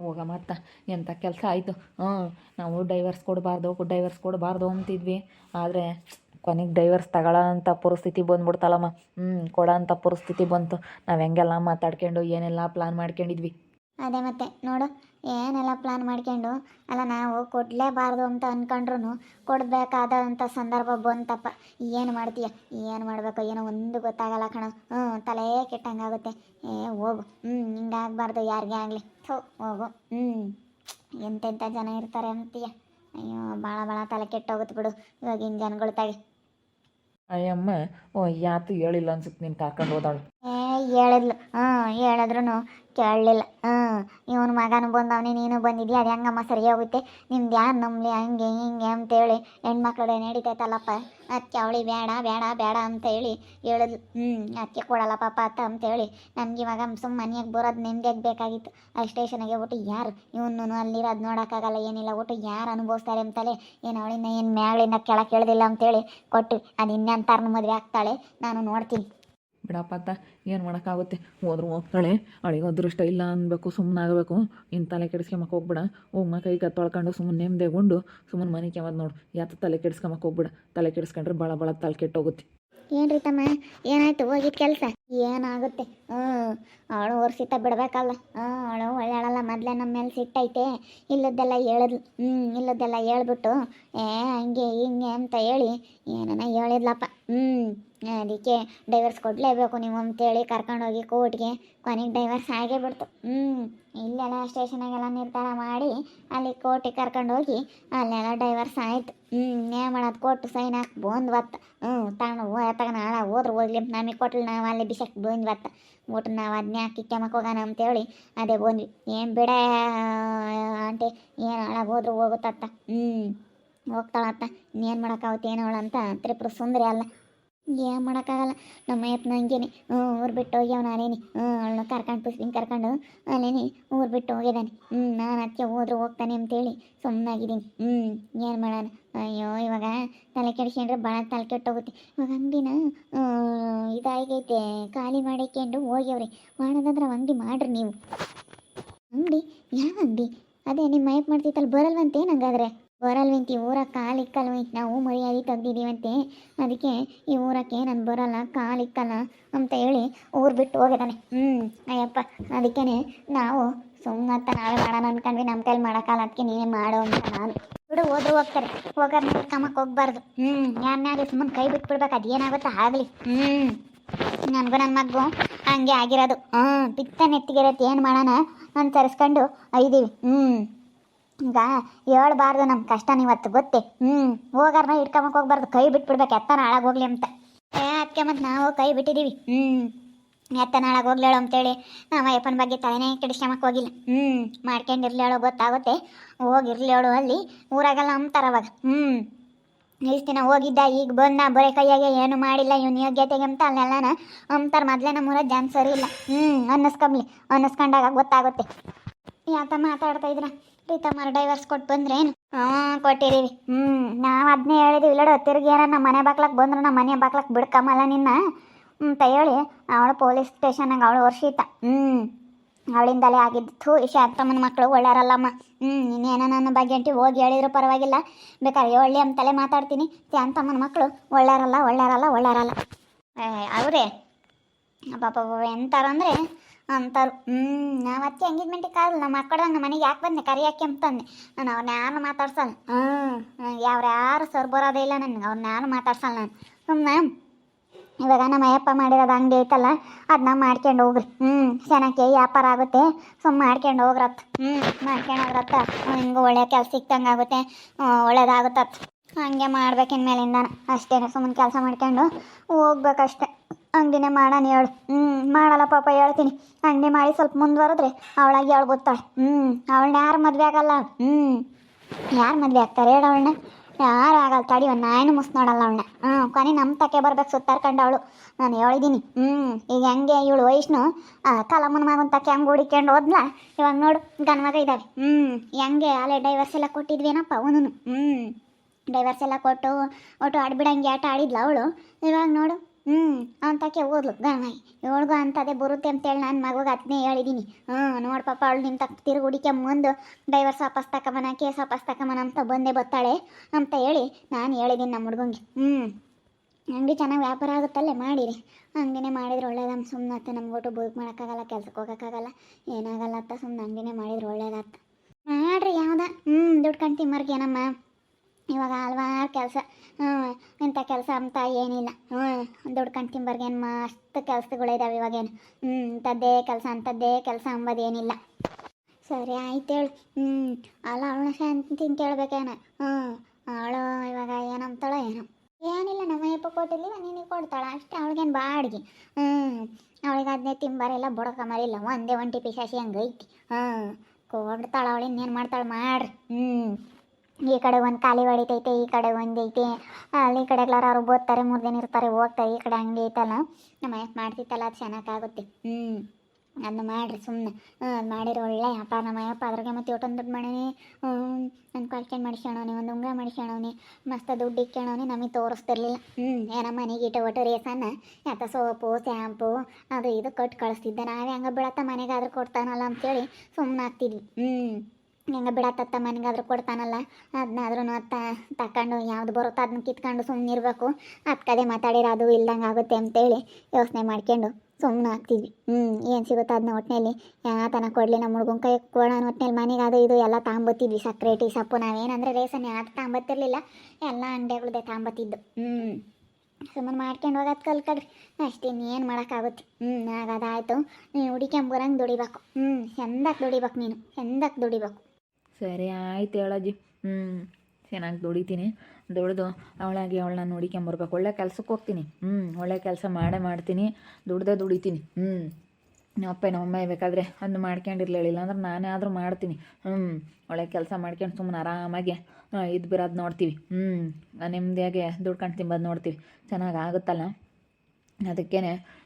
ಹೋಗ ಮತ್ತೆ ಎಂಥ ಕೆಲಸ ಆಯಿತು? ಹ್ಞೂ, ನಾವು ಡೈವರ್ಸ್ ಕೊಡಬಾರ್ದು ಡೈವರ್ಸ್ ಕೊಡಬಾರ್ದು ಅಂತಿದ್ವಿ. ಆದರೆ, ಕೊನೆಗೆ ಡೈವರ್ಸ್ ತಗೊಳ್ಳೋ ಪರಿಸ್ಥಿತಿ ಬಂದ್ಬಿಡ್ತಲ್ಲಮ್ಮ. ಹ್ಞೂ, ಕೊಡೋ ಅಂಥ ಪರಿಸ್ಥಿತಿ ಬಂತು. ನಾವು ಹೆಂಗೆಲ್ಲ ಮಾತಾಡ್ಕೊಂಡು ಏನೆಲ್ಲ ಪ್ಲ್ಯಾನ್ ಮಾಡ್ಕೊಂಡಿದ್ವಿ. ಅದೇ ಮತ್ತೆ ನೋಡು ಏನೆಲ್ಲ ಪ್ಲಾನ್ ಮಾಡ್ಕೊಂಡು ಅಲ್ಲ ನಾವು ಕೊಡಲೇಬಾರ್ದು ಅಂತ ಅನ್ಕೊಂಡ್ರು ಕೊಡಬೇಕಾದಂಥ ಸಂದರ್ಭ ಬಂತಪ್ಪ. ಏನು ಮಾಡ್ತೀಯ? ಏನು ಮಾಡಬೇಕು? ಏನೋ ಒಂದು ಗೊತ್ತಾಗಲ್ಲ ಕಣ. ಹ್ಞೂ ತಲೆ ಕೆಟ್ಟಂಗಾಗುತ್ತೆ. ಏ ಹೋಗು. ಹ್ಞೂ ಹಿಂಗಾಗಬಾರ್ದು ಯಾರಿಗೇ ಆಗಲಿ. ಥೋ ಹೋಗು. ಹ್ಞೂ ಎಂತೆಂಥ ಜನ ಇರ್ತಾರೆ ಅಂತೀಯ? ಅಯ್ಯೋ ಭಾಳ ಭಾಳ ತಲೆ ಕೆಟ್ಟೋಗುತ್ತೆ ಬಿಡು. ಇವಾಗಿನ ಜನಗಳ ತಾಗಿ ಅಯ್ಯಮ್ಮ ಓ ಯಾತು ಹೇಳಿಲ್ಲ ಅನ್ಸುತ್ತೆ ನೀನು ಕರ್ಕೊಂಡು ಹೋದಾಳು ಏ ಹೇಳಿದ್ಲು. ಹ್ಞೂ ಹೇಳಿದ್ರು ಕೇಳಲಿಲ್ಲ. ಹ್ಞೂ ಇವನ ಮಗನು ಬಂದವನೇ, ನೀನು ಬಂದಿದ್ಯಾ? ಅದು ಹೆಂಗಮ್ಮ ಸರಿ ಹೋಗುತ್ತೆ? ನಿಮ್ದು ಯಾರು ನಂಬಲಿ? ಹಂಗೆ, ಹಿಂಗೆ ಅಂತೇಳಿ ಹೆಣ್ಮಕ್ಳು ನಡೀತೈತಲ್ಲಪ್ಪ? ಅದಕ್ಕೆ ಅವಳಿ ಬೇಡ ಬೇಡ ಬೇಡ ಅಂತೇಳಿ ಹೇಳಿದ್ಲು. ಹ್ಞೂ ಅದಕ್ಕೆ ಕೊಡಲ್ಲ ಪಾಪ ಅತ್ತ ಅಂತೇಳಿ ನಮ್ಗೆ ಇವಾಗ ಸುಮ್ಮನೆ ಮನೆಯಾಗ ಬರೋದು ನೆಮ್ಮದಿಯಾಗಿ ಬೇಕಾಗಿತ್ತು. ಆ ಸ್ಟೇಷನ್ಗೆ ಒಟ್ಟು ಯಾರು? ಇವನು ಅಲ್ಲಿರೋದು ನೋಡೋಕ್ಕಾಗಲ್ಲ, ಏನಿಲ್ಲ. ಒಟ್ಟು ಯಾರು ಅನುಭವಿಸ್ತಾರೆ ಅಂತಲೇ ಏನು ಅವಳಿಂದ ಏನು ಮ್ಯಾಳಿಂದ ಕೆಳಗೆ ಇಳ್ದಿಲ್ಲ ಅಂತೇಳಿ ಕೊಟ್ಟು ಅದು ಇನ್ನೆಂತಾರನು ಮದುವೆ ಆಗ್ತಾಳೆ. ನಾನು ನೋಡ್ತೀನಿ. ಬಿಡಪ್ಪ ಅತ್ತ, ಏನು ಮಾಡೋಕ್ಕಾಗುತ್ತೆ? ಹೋದ್ರು ಹೋಗ್ತಾಳೆ. ಅವಳಿಗೆ ಅದೃಷ್ಟ ಇಲ್ಲ ಅನ್ಬೇಕು ಸುಮ್ಮನೆ ಆಗಬೇಕು ಇನ್ನು ತಲೆ ಕೆಡಿಸ್ಕೊಂಬಕ್ಕೆ ಹೋಗ್ಬಿಡ. ಹೋಗ್ಮ ಕೈ ತೊಳ್ಕೊಂಡು ಸುಮ್ಮನೆ ನೆಮ್ಮದಿಗೊಂಡು ಸುಮ್ಮನೆ ಮನೆ ಕೆಮ್ಮದು ನೋಡು. ಯಾತ ತಲೆ ಕೆಡಿಸ್ಕೊಂಬಕ್ಕೆ ಹೋಗ್ಬಿಡ. ತಲೆ ಕೆಡಿಸ್ಕೊಂಡ್ರೆ ಭಾಳ ಭಾಳ ತಲೆ ಕೆಟ್ಟೋಗುತ್ತೆ. ಏನ್ರಿ ತಮ್ಮ ಏನಾಯ್ತು? ಹೋಗಿದ್ ಕೆಲಸ? ಏನಾಗುತ್ತೆ? ಹ್ಞೂ ಅವಳು ವರ್ಷಿತ ಬಿಡ್ಬೇಕಲ್ಲ. ಹ್ಞೂ ಅವಳು ಒಳ್ಳೆಯಳಲ್ಲ. ಮೊದಲೇ ನಮ್ಮ ಮೇಲೆ ಸಿಟ್ಟೈತೆ. ಇಲ್ಲದ್ದೆಲ್ಲ ಹೇಳಿದ್ಲು ಹ್ಞೂ ಇಲ್ಲದ್ದೆಲ್ಲ ಹೇಳ್ಬಿಟ್ಟು, ಏ, ಹಂಗೆ, ಹಿಂಗೆ ಅಂತ ಹೇಳಿ ಏನನ ಹೇಳಿದ್ಲಪ್ಪ. ಹ್ಞೂ ಅದಕ್ಕೆ ಡೈವರ್ಸ್ ಕೊಡಲೇಬೇಕು ನೀವು ಅಂತೇಳಿ ಕರ್ಕೊಂಡೋಗಿ ಕೋರ್ಟ್ಗೆ. ಕೊನೆಗೆ ಡೈವರ್ಸ್ ಆಗೇ ಬಿಡ್ತು. ಹ್ಞೂ ಇಲ್ಲೆಲ್ಲ ಸ್ಟೇಷನಾಗೆಲ್ಲ ನಿರ್ಧಾರ ಮಾಡಿ ಅಲ್ಲಿ ಕೋರ್ಟಿಗೆ ಕರ್ಕೊಂಡೋಗಿ ಅಲ್ಲೆಲ್ಲ ಡೈವರ್ಸ್ ಆಯ್ತು. ಹ್ಞೂ ನೇ ಮಾಡೋದು? ಕೊಟ್ಟು ಸೈನ್ ಹಾಕಿ ಬತ್ತ ಹ್ಞೂ ತಗೊಂಡು ಹೋ ತಗ ನಾಳೆ ಹೋದ್ರೆ ಹೋಗ್ಲಿ. ನಮಗೆ ಕೊಟ್ಲು ನಾವು ಅಲ್ಲಿ ಬಿಸಕ್ಕೆ ಬತ್ತ ಒಟ್ಟು ನಾವು ಅದನ್ನೇ ಹಾಕಿ ಕೆಮಕ್ ಹೋಗೋಣ ಅಂತೇಳಿ ಅದೇ ಬಂದ್ವಿ. ಏನು ಬಿಡ ಆಂಟಿ. ಏನು ಹಾಳಾಗಿ ಹೋದ್ರೆ ಹೋಗುತ್ತತ್ತ. ಹ್ಞೂ ಹೋಗ್ತಾಳತ್ತ ಇನ್ನೇನು ಮಾಡೋಕ್ಕಾಗುತ್ತೆ ಏನೋ ಅವಳಂತ ತ್ರಿಪುರ ಸುಂದರಿ ಅಲ್ಲ. ಏನು ಮಾಡೋಕ್ಕಾಗಲ್ಲ, ನಮ್ಮ ಯತ್ನ ಹಂಗೇನೆ ಊರು ಬಿಟ್ಟು ಹೋಗ್ಯಾವ ನಾನೇನಿ ಹ್ಞೂ ಅವಳನ್ನ ಕರ್ಕೊಂಡು ಪುಸ್ಲಿಂಗ್ ಕರ್ಕೊಂಡು ಅಲ್ಲೇನಿ ಊರು ಬಿಟ್ಟು ಹೋಗಿದ್ದಾನೆ ಹ್ಞೂ ನಾನು ಅದಕ್ಕೆ ಹೋದ್ರೆ ಹೋಗ್ತಾನೆ ಅಂತೇಳಿ ಸುಮ್ಮನಾಗಿದ್ದೀನಿ ಹ್ಞೂ ಏನು ಮಾಡೋಣ? ಅಯ್ಯೋ, ಇವಾಗ ತಲೆ ಕೆಡಿಸ್ಕೊಂಡ್ರೆ ಭಾಳ ತಲೆ ಕೆಟ್ಟೋಗುತ್ತೆ. ಇವಾಗ ಅಂಗಡಿನ ಇದಾಗೈತೆ, ಖಾಲಿ ಮಾಡಿಕೊಂಡು ಹೋಗ್ಯವ್ರಿ. ಮಾಡೋದಂದ್ರೆ ಅಂಗಡಿ ಮಾಡ್ರಿ ನೀವು. ಅಂಗಡಿ? ಯಾವ ಅಂಗಡಿ? ಅದೇ ನಿಮ್ಮ ಮಯಪ್ ಮಾಡ್ತಿತ್ತಲ್ಲ, ಬರಲ್ವಂತೆ ಹಂಗಾದ್ರೆ ಬರಲ್ವಂತಿ ಊರಾಗ ಕಾಲು ಇಕ್ಕಲ್ವಂತ ನಾವು ಮರ್ಯಾದೆ ತೆಗ್ದಿದ್ದೀವಂತೆ. ಅದಕ್ಕೆ ಈ ಊರಕ್ಕೆ ನಾನು ಬರಲ್ಲ, ಕಾಲು ಇಕ್ಕಲ್ಲ ಅಂತ ಹೇಳಿ ಊರು ಬಿಟ್ಟು ಹೋಗಿದ್ದಾನೆ. ಹ್ಞೂ ಅಯ್ಯಪ್ಪ ಅದಕ್ಕೇ ನಾವು ಸುಮ್ಮನೆ ನಾವೇ ಮಾಡೋಣ ಅನ್ಕೊಂಡ್ವಿ ನಮ್ಮ ಕೈಲಿ ಮಾಡೋಕ್ಕಲ್ಲ ಅದಕ್ಕೆ ನೀನೇ ಮಾಡು ಅಂತ ನಾನು. ಬಿಡು, ಹೋದ್ರು ಹೋಗ್ತಾರೆ. ಹೋಗೋರ್ ಕಮ್ಮಕ್ಕೆ ಹೋಗ್ಬಾರ್ದು. ಹ್ಞೂ ಯಾರನ್ನಾಗಲಿ ಸುಮ್ಮನೆ ಕೈ ಬಿಟ್ಬಿಡ್ಬೇಕು ಏನಾಗುತ್ತೆ ಆಗಲಿ. ಹ್ಞೂ ನನಗೂ ನನ್ನ ಮಗು ಹಂಗೆ ಆಗಿರೋದು. ಹ್ಞೂ ಪಿತ್ತ ನೆತ್ತಿಗಿರತ್ತೆ ಏನು ಮಾಡೋಣ ಅಂತ ತರಿಸ್ಕೊಂಡು ಐದೀವಿ ಹ್ಞೂ ಈಗ ಹೇಳ್ಬಾರ್ದು ನಮ್ಮ ಕಷ್ಟ ಇವತ್ತು ಗೊತ್ತೇ. ಹ್ಞೂ ಹೋಗಾರನ ಇಟ್ಕೊಂಬಕ್ಕೆ ಹೋಗ್ಬಾರ್ದು. ಕೈ ಬಿಟ್ಬಿಡ್ಬೇಕು. ಎತ್ತನ ಹಾಳಾಗಿ ಹೋಗ್ಲಿ ಅಂತ. ಏ ಅದಕ್ಕೆ ನಾವು ಕೈ ಬಿಟ್ಟಿದ್ದೀವಿ ಹ್ಞೂ ಎತ್ತನ ಹಾಳಾಗಿ ಹೋಗ್ಲೇಳು ಅಂತೇಳಿ ನಮ್ಮ ಅಯ್ಯಪ್ಪನ ಬಗ್ಗೆ ತಲೆನೇ ಕೆಡಿಸ್ಕೊಂಬಕ್ಕೆ ಹೋಗಿಲ್ಲ. ಹ್ಞೂ ಮಾಡ್ಕೊಂಡಿರ್ಲೇಳೋ ಗೊತ್ತಾಗುತ್ತೆ. ಹೋಗಿರ್ಲೇಳು ಅಲ್ಲಿ. ಊರಾಗೆಲ್ಲ ಅಂತಾರೆ ಅವಾಗ. ಹ್ಞೂ ಇಷ್ಟು ದಿನ ಹೋಗಿದ್ದ, ಈಗ ಬಂದ, ಬರೇ ಕೈಯಾಗೆ ಏನು ಮಾಡಿಲ್ಲ, ಇವನು ಯೋಗ್ಯತೆಗೆ ಅಂತ ಅಲ್ಲೆಲ್ಲನ ಅಂತಾರೆ ಮೊದಲೇ ನಮ್ಮೂರ ಜಾನ್ ಸರಿ ಇಲ್ಲ. ಹ್ಞೂ ಅನ್ನಿಸ್ಕೊಂಬ್ಲಿ. ಅನ್ನಿಸ್ಕೊಂಡಾಗ ಗೊತ್ತಾಗುತ್ತೆ. ಯಾಕ ಮಾತಾಡ್ತಾ ಇದ್ರ? ಪ್ರೀತಮ್ಮರ ಡೈವರ್ಸ್ ಕೊಟ್ಟು ಬಂದ್ರೇನು? ಹ್ಞೂ ಕೊಟ್ಟಿದ್ದೀವಿ ಹ್ಞೂ ನಾವು ಅದನ್ನೇ ಹೇಳಿದೀವಿ. ಇಲ್ಲಡ ತಿರುಗಿ ಯಾರ ನಮ್ಮ ಮನೆ ಬಾಗ್ಲಕ್ಕೆ ಬಂದ್ರೆ ನಮ್ಮ ಮನೆ ಬಾಗ್ಲಕ್ಕೆ ಬಿಡ್ಕಮ್ಮಲ್ಲ ನಿನ್ನ? ಹ್ಞೂ ಹೇಳಿ. ಅವಳು ಪೊಲೀಸ್ ಸ್ಟೇಷನಾಗ ಅವಳು ವರ್ಷಿತ. ಹ್ಞೂ ಅವಳಿಂದಲೇ ಆಗಿದ್ದು. ಈ ಶಾಂತಮ್ಮನ ಮಕ್ಕಳು ಒಳ್ಳೆಯರಲ್ಲಮ್ಮ. ಹ್ಞೂ ಇನ್ನೇನೋ ನನ್ನ ಬಗ್ಗೆ ಹೋಗಿ ಹೇಳಿದ್ರು ಪರವಾಗಿಲ್ಲ. ಬೇಕಾದ್ರೆ ಒಳ್ಳೆ ಅಂತಲೇ ಮಾತಾಡ್ತೀನಿ. ಶಾಂತಮ್ಮನ ಮಕ್ಕಳು ಒಳ್ಳೆಯರಲ್ಲ ಒಳ್ಳೆಯರಲ್ಲ ಒಳ್ಳೆಯರಲ್ಲ. ಅವರೇ, ಪಾಪ ಎಂತಾರಂದ್ರೆ ಅಂತಾರು. ಹ್ಞೂ ನಾವು ಅದಕ್ಕೆ ಎಂಗೇಜ್ಮೆಂಟಿಗೆ ಕಾಲ್ ನಮ್ಮ ಮಕ್ಕಳಂಗೆ ನಮ್ಮ ಮನೆಗೆ ಯಾಕೆ ಬಂದೆ? ಕರಿ ಯಾಕೆ ಅಂತಂದೆ ನಾನು ಅವ್ರನ್ನ ಯಾರು ಮಾತಾಡ್ಸಲ್ಲ. ಹ್ಞೂ ಯಾರು ಯಾರು ಸರ್ ಬರೋದೇ ಇಲ್ಲ ನನಗೆ. ಅವ್ರನ್ನ ಯಾರು ಮಾತಾಡ್ಸಲ್ಲ ನಾನು. ಸುಮ್ಮನೆ ಇವಾಗ ನಮ್ಮ ಅಯ್ಯಪ್ಪ ಮಾಡಿರೋದು ಅಂಗಡಿ ಐತಲ್ಲ ಅದನ್ನ ಮಾಡ್ಕೊಂಡು ಹೋಗ್ರಿ. ಹ್ಞೂ ಚೆನ್ನಾಗಿ ವ್ಯಾಪಾರ ಆಗುತ್ತೆ. ಸುಮ್ಮನೆ ಮಾಡ್ಕೊಂಡು ಹೋಗ್ರತ್ತ ಹ್ಞೂ ಮಾಡ್ಕೊಂಡು ಹೋಗ್ರತ್ತ ಹಿಂಗೆ ಒಳ್ಳೆ ಕೆಲಸ ಸಿಕ್ತಂಗೆ ಆಗುತ್ತೆ ಹಂಗೆ ಮಾಡ್ಬೇಕಿನ ಮೇಲಿಂದ ಅಷ್ಟೇ ಸುಮ್ಮನೆ ಕೆಲಸ ಮಾಡ್ಕೊಂಡು ಹೋಗ್ಬೇಕಷ್ಟೆ. ಅಂಗಡಿನೇ ಮಾಡೋಣ ಹೇಳು. ಹ್ಞೂ ಮಾಡಲ್ಲ ಪಾಪ, ಹೇಳ್ತೀನಿ. ಅಂಗಡಿ ಮಾಡಿ ಸ್ವಲ್ಪ ಮುಂದುವರೆದ್ರೆ ಅವಳಾಗಿ ಅವಳು ಗೊತ್ತಾಳೆ. ಹ್ಞೂ ಅವಳನ್ನ ಯಾರು ಮದುವೆ ಆಗಲ್ಲ ಹ್ಞೂ ಯಾರು ಮದುವೆ ಆಗ್ತಾರೆ ಹೇಳು ಅವಳನ್ನ. ಯಾರು ಆಗಲ್ಲ, ತಡಿ ಒಂದು ನಾಯಿನೂ ಮುಸ್ ನೋಡಲ್ಲ ಅವಳನ್ನ. ಹ್ಞೂ ಕೊನೆ ನಮ್ಮ ತಕ್ಕೆ ಬರ್ಬೇಕು ಸುತ್ತಾರ್ಕೊಂಡು ಅವಳು. ನಾನು ಹೇಳಿದ್ದೀನಿ ಹ್ಞೂ ಈಗ ಹೆಂಗೆ ಇವಳು ವೈಷ್ಣು ಕಲಮ್ಮನ ಮಗನ ತಕ್ಕೆ ಹಂಗೆ ಹುಡಿಕೊಂಡು ಹೋದ್ಲ? ಇವಾಗ ನೋಡು ಗನ್ ಮಗ ಇದ್ದಾವೆ ಹ್ಞೂ ಹೆಂಗೆ ಅಲ್ಲೇ ಡೈವರ್ಸ್ ಎಲ್ಲ ಕೊಟ್ಟಿದ್ವೇನಪ್ಪ ಅವನು ಹ್ಞೂ ಡೈವರ್ಸ್ ಎಲ್ಲ ಕೊಟ್ಟು, ಒಟ್ಟು ಆಡ್ಬಿಡಂಗೆ ಆಟ ಆಡಿದ್ಲ ಅವಳು. ಇವಾಗ ನೋಡು ಹ್ಞೂ ಅಂತಕ್ಕೆ ಓದ್ಲು. ಗಣಾಯಿ ಇವಳಿಗೂ ಅಂಥದ್ದೇ ಬರುತ್ತೆ ಅಂತೇಳಿ ನಾನು ಮಗುಗೆ ಅದನ್ನೇ ಹೇಳಿದ್ದೀನಿ ಹ್ಞೂ ನೋಡಿ ಪಾಪ ಅವಳು ನಿಮ್ಮ ತಕ್ಕ ತಿರುಗಿ ಮುಂದೆ ಡ್ರೈವರ್ಸ್ ವಾಪಸ್ ತಕೊಂಬನ ಕೇಸ್ ವಾಪಸ್ ತಕೊಂಬನ ಅಂತ ಬಂದೇ ಬತ್ತಾಳೆ ಅಂತ ಹೇಳಿ ನಾನು ಹೇಳಿದ್ದೀನಿ ನಮ್ಮ ಹುಡುಗಂಗೆ. ಹ್ಞೂ ಅಂಗಡಿ ಚೆನ್ನಾಗಿ ವ್ಯಾಪಾರ ಆಗುತ್ತಲ್ಲೇ, ಮಾಡಿರಿ. ಅಂಗಡಿನೇ ಮಾಡಿದ್ರೆ ಒಳ್ಳೇದಮ್ಮ ಸುಮ್ಮನೆ ಅತ್ತ, ನಮ್ಗೆ ಒಟ್ಟು ಬುಕ್ ಮಾಡೋಕ್ಕಾಗಲ್ಲ, ಕೆಲ್ಸಕ್ಕೆ ಹೋಗೋಕ್ಕಾಗಲ್ಲ, ಏನಾಗಲ್ಲ ಅಂತ ಸುಮ್ಮನೆ ಅಂಗಡಿನೇ ಮಾಡಿದ್ರೆ ಒಳ್ಳೇದಾತ ಮಾಡ್ರಿ ಯಾವ್ದ? ಹ್ಞೂ ದುಡ್ಡು ತಿಮ್ಮರ್ಗೇನಮ್ಮ ಇವಾಗ ಹಲ್ವಾರು ಕೆಲಸ ಹ್ಞೂ ಇಂಥ ಕೆಲಸ ಅಂತ ಏನಿಲ್ಲ ಹ್ಞೂ ದುಡ್ಡು ತಿಂಬರ್ಗೇನು ಮಸ್ತ್ ಕೆಲಸಗಳಿದಾವೆ ಇವಾಗೇನು ಹ್ಞೂ ಇಂಥದ್ದೇ ಕೆಲಸ, ಅಂಥದ್ದೇ ಕೆಲಸ ಅಂಬೋದೇನಿಲ್ಲ ಸರಿ, ಆಯ್ತು ಹೇಳು ಹ್ಞೂ ಅಲ್ಲ ಅವಳನ್ನ ಶಾಂತಿ ಕೇಳ್ಬೇಕೇನ ಹ್ಞೂ ಅವಳು ಇವಾಗ ಏನಂತಾಳೋ ಏನೋ. ಏನಿಲ್ಲ, ನಮ್ಮ ಅಯ್ಯಪ್ಪ ಕೊಟ್ಟಿಲ್ಲ ನಿನಗೆ ಕೊಡ್ತಾಳ, ಅಷ್ಟೇ, ಅವಳಿಗೇನು ಬಾಡಿಗೆ ಹ್ಞೂ ಅವಳಿಗೆ ಅದನ್ನೇ ತಿಂಬಾರಿಲ್ಲ ಬುಡಕ ಮರಿಲ್ಲ ಒಂದೇ ಒಂಟಿ ಪಿಶಾಸಿ ಹಂಗೈತಿ ಹ್ಞೂ ಕೊಡ್ತಾಳ ಅವಳು, ಇನ್ನೇನು ಮಾಡ್ತಾಳೆ ಮಾಡ್ರಿ ಹ್ಞೂ ಈ ಕಡೆ ಒಂದು ಖಾಲಿ ಹೊಡಿತೈತೆ ಈ ಕಡೆ ಒಂದು ಐತೆ. ಅಲ್ಲಿ ಈ ಕಡೆ ಎಲ್ಲಾರು ಓದ್ತಾರೆ ಮೂರು ದಿನ ಇರ್ತಾರೆ, ಹೋಗ್ತಾರೆ, ಈ ಕಡೆ ಹಂಗೆ ಐತಲ್ಲ. ನಮ್ಮ ಅಯ್ಯಪ್ಪ ಮಾಡ್ತಿತ್ತಲ್ಲ, ಅದು ಚೆನ್ನಾಗಾಗುತ್ತೆ. ಹ್ಞೂ ಅದನ್ನ ಮಾಡಿರಿ ಸುಮ್ಮನೆ ಹ್ಞೂ ಅದು ಮಾಡಿರೋ ಒಳ್ಳೆ. ಅಪ್ಪ, ನಮ್ಮ ಅಯ್ಯಪ್ಪ ಅದ್ರಾಗೆ ಮತ್ತೆ ಒಟ್ಟೊಂದು ದುಡ್ಡು ಮಾಡೀನಿ ಹ್ಞೂ ಒಂದು ಕಾಲ್ಕೇನು ಒಂದು ಉಂಗ್ರ ಮಾಡಿಸ್ಕೊಳವನಿ ಮಸ್ತ್ ದುಡ್ಡು ಇಕ್ಕೊಳವನಿ ನಮಗೆ ತೋರಿಸ್ತಿರ್ಲಿಲ್ಲ. ಹ್ಞೂ ಏನೋ ಮನೆಗೆ ಇಟ್ಟು ಒಟ್ಟು ರೇಸನ್ನ ಯಾತ ಸೋಪು, ಶ್ಯಾಂಪು, ಅದು ಇದು ಕೊಟ್ಟು ಕಳಿಸ್ತಿದ್ದೆ. ನಾವೇ ಹಂಗೆ ಬೀಳತ್ತ ಮನೆಗಾದ್ರೂ ಕೊಡ್ತಾನಲ್ಲ ಅಂತೇಳಿ ಸುಮ್ಮನೆ ಆಗ್ತಿದ್ವಿ. ಹ್ಞೂ ಹೆಂಗೆ ಬಿಡತ್ತತ್ತ ಮನೆಗಾದ್ರೂ ಕೊಡ್ತಾನಲ್ಲ ಅದನ್ನಾದ್ರೂ ಅತ್ತ ತಕೊಂಡು ಯಾವ್ದು ಬರುತ್ತೋ ಅದನ್ನ ಕಿತ್ಕೊಂಡು ಸುಮ್ಮನೆ ಇರಬೇಕು. ಕಡೆ ಮಾತಾಡಿರೋ ಅದು ಇಲ್ದಂಗೆ ಆಗುತ್ತೆ ಅಂತೇಳಿ ಯೋಚನೆ ಮಾಡ್ಕೊಂಡು ಸುಮ್ಮನೆ ಆಗ್ತಿದ್ವಿ. ಹ್ಞೂ ಏನು ಸಿಗುತ್ತೆ ಅದನ್ನ ಒಟ್ಟಿನಲ್ಲಿ ಯಾತನ ಕೊಡಲಿ ನಮ್ಮ ಹುಡುಗನ ಕೈ ಕೊಡೋಣ ಒಟ್ಟಿನಲ್ಲಿ ಮನೆಗೆ ಅದು ಇದು ಎಲ್ಲ ತಾಂಬತ್ತಿದ್ವಿ ಸಕ್ಕರೆ ಟೀ ಸೊಪ್ಪು ನಾವೇನಂದರೆ ರೇಸನ್ ಯಾವ್ದು ತಾಂಬತ್ತಿರಲಿಲ್ಲ. ಎಲ್ಲ ಅಂಗಡಿಗಳದ್ದೇ ತಾಂಬತ್ತಿದ್ದು. ಹ್ಞೂ ಸುಮ್ಮನೆ ಮಾಡ್ಕೊಂಡು ಹೋಗೋದು ಕಲ್ಕಡ್ರಿ ಅಷ್ಟೇ ಇನ್ನೇನು ಮಾಡೋಕ್ಕಾಗುತ್ತೆ. ಹ್ಞೂ ಆಗೋದಾಯ್ತು ನೀನು ಬರಂಗ್ ದುಡಿಬೇಕು. ಹ್ಞೂ ಚಂದಕ್ಕೆ ದುಡಿಬೇಕು ನೀನು? ಹೆಂದಕ್ಕೆ ದುಡಿಬೇಕು? ಸರಿ, ಆಯ್ತು ಹೇಳಜ್ಜಿ. ಹ್ಞೂ ಚೆನ್ನಾಗಿ ದುಡಿತೀನಿ. ದುಡ್ದು ಅವಳಾಗಿ ಅವಳನ್ನ ನೋಡಿಕೊಂಬರ್ಬೇಕು. ಒಳ್ಳೆ ಕೆಲ್ಸಕ್ಕೆ ಹೋಗ್ತೀನಿ. ಹ್ಞೂ ಒಳ್ಳೆ ಕೆಲಸ ಮಾಡೇ ಮಾಡ್ತೀನಿ. ದುಡ್ದೇ ದುಡಿತೀನಿ. ಹ್ಞೂ ನಮ್ಮಪ್ಪ ನಮ್ಮಮ್ಮ ಬೇಕಾದರೆ ಅದನ್ನ ಮಾಡ್ಕೊಂಡಿರ್ಲಿಲ್ಲ ಇಲ್ಲಾಂದ್ರೆ ನಾನೇ ಆದರೂ ಮಾಡ್ತೀನಿ. ಹ್ಞೂ ಒಳ್ಳೆ ಕೆಲಸ ಮಾಡ್ಕೊಂಡು ಸುಮ್ಮನೆ ಆರಾಮಾಗಿ ಇದು ಬಿರೋದು ನೋಡ್ತೀವಿ. ಹ್ಞೂ ನೆಮ್ಮದಿಯಾಗೆ ದುಡ್ಕೊಂಡು ತಿಂಬೋದು ನೋಡ್ತೀವಿ. ಚೆನ್ನಾಗಿ ಆಗುತ್ತಲ್ಲ? ಅದಕ್ಕೇ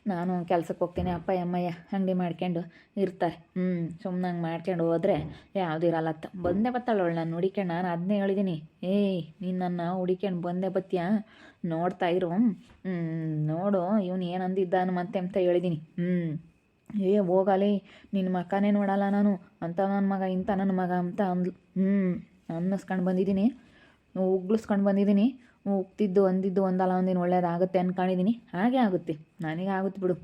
ನಾನು ಕೆಲ್ಸಕ್ಕೆ ಹೋಗ್ತೀನಿ, ಅಪ್ಪ, ಅಮ್ಮಯ್ಯ, ಅಂಗಡಿ ಮಾಡ್ಕೊಂಡು ಇರ್ತಾರೆ. ಹ್ಞೂ ಸುಮ್ಮನೆ ಹಂಗೆ ಮಾಡ್ಕೊಂಡು ಹೋದ್ರೆ ಯಾವುದು ಇರಲ್ಲತ್ತ ಬಂದೇ ಅವಳು ನಾನು ಹುಡಿಕೊಂಡು ನಾನು ಅದನ್ನೇ ಹೇಳಿದ್ದೀನಿ ಏಯ್, ನೀನು ನನ್ನ ಹುಡಿಕೊಂಡು ಬಂದೇ ಬತ್ತೀಯಾ? ನೋಡ್ತಾ ಇರು. ನೋಡು, ಇವನು ಏನಂದಿದ್ದಾನು ಮತ್ತೆ ಅಂತ ಹೇಳಿದ್ದೀನಿ ಹ್ಞೂ ಏ, ಹೋಗಲಿ ನಿನ್ನ ಮಕ್ಕನೇ ನೋಡಲ್ಲ ನಾನು. ಅಂತ ನನ್ನ ಮಗ ಇಂಥ ನನ್ನ ಮಗ ಅಂತ ಅಂದ್ಲು. ಹ್ಞೂ ಅನ್ನಿಸ್ಕೊಂಡು ಬಂದಿದ್ದೀನಿ ಉಗ್ಳಿಸ್ಕೊಂಡು ಬಂದಿದ್ದೀನಿ ಉಗ್ತಿದ್ದು ಒಂದಿದ್ದು ಒಂದಲ್ಲ, ಒಂದಿನ ಒಳ್ಳೇದಾಗುತ್ತೆ ಅನ್ಕೊಂಡಿದ್ದೀನಿ ಹಾಗೆ ಆಗುತ್ತೆ. ನನಗೆ ಆಗುತ್ತೆ ಬಿಡು.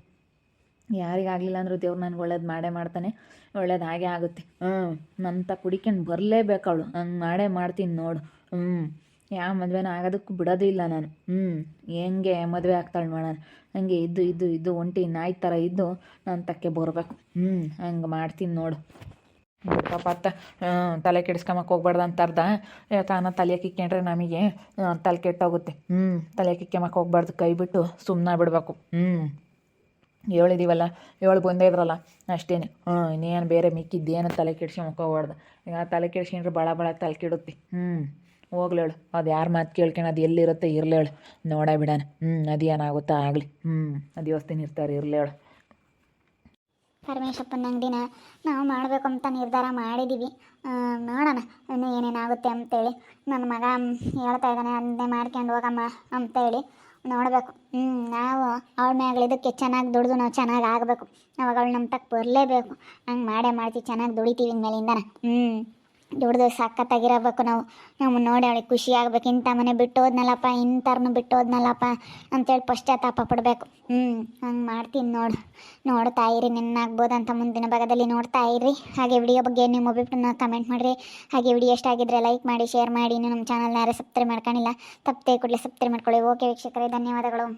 ಯಾರಿಗಾಗಲಿಲ್ಲ ಅಂದರೂ ದೇವ್ರು ನನಗೆ ಒಳ್ಳೇದು ಮಾಡೇ ಮಾಡ್ತಾನೆ. ಒಳ್ಳೇದು ಹಾಗೆ ಆಗುತ್ತೆ. ಹ್ಞೂ ನಂತ ಕುಡಿಕೊಂಡು ಬರಲೇಬೇಕು ಹಂಗೆ ಮಾಡೇ ಮಾಡ್ತೀನಿ ನೋಡು. ಹ್ಞೂ ಯಾವ ಮದುವೆನೂ ಆಗೋದಕ್ಕೂ ಬಿಡೋದೇ ಇಲ್ಲ ನಾನು. ಹ್ಞೂ ಹೆಂಗೆ ಮದುವೆ ಆಗ್ತಾಳೆ ನೋಡೋಣ ಹಂಗೆ ಇದ್ದು ಇದ್ದು ಇದ್ದು, ಒಂಟಿ, ನಾಯಿ ಥರ ಇದ್ದು ನಂತಕ್ಕೆ ತಕ್ಕೆ ಬರಬೇಕು. ಹ್ಞೂ ಹಂಗೆ ಮಾಡ್ತೀನಿ ನೋಡು. ಬಿಡ್ಕಪ್ಪ ಅತ್ತ ತಲೆ ಕೆಡಿಸ್ಕೊಂಬಕ್ಕೆ ಹೋಗ್ಬಾರ್ದು ಅಂತ ಅರ್ಧ ತಾನ ತಲೆ ಕಿಕ್ಕೊಂಡ್ರೆ ನಮಗೆ. ತಲೆ ಕೆಟ್ಟೋಗುತ್ತೆ. ಹ್ಞೂ ತಲೆ ಕಿಕ್ಕೊಂಬಕ್ಕೆ ಹೋಗ್ಬಾರ್ದು ಕೈ ಬಿಟ್ಟು ಸುಮ್ಮನೆ ಬಿಡಬೇಕು. ಹ್ಞೂ ಹೇಳಿದೀವಲ್ಲ ಏಳು ಬಂದೇ ಇದ್ರಲ್ಲ ಅಷ್ಟೇ ಹ್ಞೂ ಇನ್ನೇನು ಬೇರೆ ಮಿಕ್ಕಿದ್ದೇನು ತಲೆ ಕೆಡ್ಸ್ಕೊಂಬಕ್ಕೆ ಹೋಗ್ಬಾರ್ದು. ಈಗ ತಲೆ ಕೆಡ್ಸ್ಕೊಂಡ್ರೆ ಭಾಳ ಭಾಳ ತಲೆ ಕೆಡುತ್ತೆ. ಹ್ಞೂ ಹೋಗ್ಲೇಳು ಅದು ಯಾರು ಮಾತು ಕೇಳ್ಕೊಂಡು ಅದು ಎಲ್ಲಿರುತ್ತೆ ಇರ್ಲೇಳು ನೋಡೇ ಬಿಡೋಣ ಹ್ಞೂ ಅದು ಏನಾಗುತ್ತೋ ಆಗಲಿ. ಹ್ಞೂ ಅದು ಯೋಸ್ತೀನಿ ಇರ್ತಾರೆ ಇರ್ಲೇಳು ಪರಮೇಶಪ್ಪನ ಅಂಗಡಿನ ನಾವು ಮಾಡಬೇಕು ಅಂತ ನಿರ್ಧಾರ ಮಾಡಿದ್ದೀವಿ ನೋಡೋಣ ಇನ್ನು ಏನೇನಾಗುತ್ತೆ ಅಂತೇಳಿ. ನನ್ನ ಮಗ ಹೇಳ್ತಾ ಇದ್ದಾನೆ, ಅದನ್ನೇ ಮಾಡ್ಕೊಂಡು ಹೋಗಮ್ಮ ಅಂತೇಳಿ. ನೋಡಬೇಕು. ಹ್ಞೂ ನಾವು ಅವಳ ಮ್ಯಾಗಳ ಇದಕ್ಕೆ ಚೆನ್ನಾಗಿ ದುಡಿದು ನಾವು ಚೆನ್ನಾಗಿ ಆಗಬೇಕು. ಅವಾಗ ಅವಳು ನಮ್ಮ ತಕ್ಕ ಬರಲೇಬೇಕು. ಹಂಗೆ ಮಾಡೇ ಮಾಡ್ತೀವಿ, ಚೆನ್ನಾಗಿ ದುಡಿತೀವಿ ಇನ್ಮೇಲಿಂದನ. ಹ್ಞೂ ದುಡ್ದು ಸಖತ್ತಾಗಿರಬೇಕು ನಾವು. ನಮ್ಮ ನೋಡಿ ಅವಳಿಗೆ ಖುಷಿ ಆಗ್ಬೇಕು ಇಂಥ ಮನೆ ಬಿಟ್ಟು ಹೋದ್ನಲ್ಲಪ್ಪ ಇಂಥವ್ರನ್ನ ಬಿಟ್ಟು ಹೋದ್ನಲ್ಲಪ್ಪ ಅಂತೇಳಿ ಪಶ್ಚಾತ್ತಾಪ ಪಡಬೇಕು. ಹ್ಞೂ ಹಂಗೆ ಮಾಡ್ತೀನಿ ನೋಡು. ನೋಡ್ತಾ ಇರಿ ಅಂತ ಮುಂದಿನ ಭಾಗದಲ್ಲಿ ನೋಡ್ತಾ ಇರಿ. ಹಾಗೆ ವಿಡಿಯೋ ಬಗ್ಗೆ ನಿಮ್ಮ ಅಭಿಪ್ರಾಯನ ಕಮೆಂಟ್ ಮಾಡಿರಿ. ಹಾಗೆ ವಿಡಿಯೋ ಎಷ್ಟು ಆಗಿದ್ರೆ ಲೈಕ್ ಮಾಡಿ ಶೇರ್ ಮಾಡಿ. ಇನ್ನು ನಮ್ಮ ಚಾನಲ್ನ ಯಾರೇ ಸಬ್ಸ್ಕ್ರೈಬ್ ಮಾಡ್ಕೊಂಡಿಲ್ಲ, ತಪ್ಪದೆ ಕೂಡಲೇ ಸಬ್ಸ್ಕ್ರೈಬ್ ಮಾಡ್ಕೊಳ್ಳಿ. ಓಕೆ ವೀಕ್ಷಕರೇ, ಧನ್ಯವಾದಗಳು.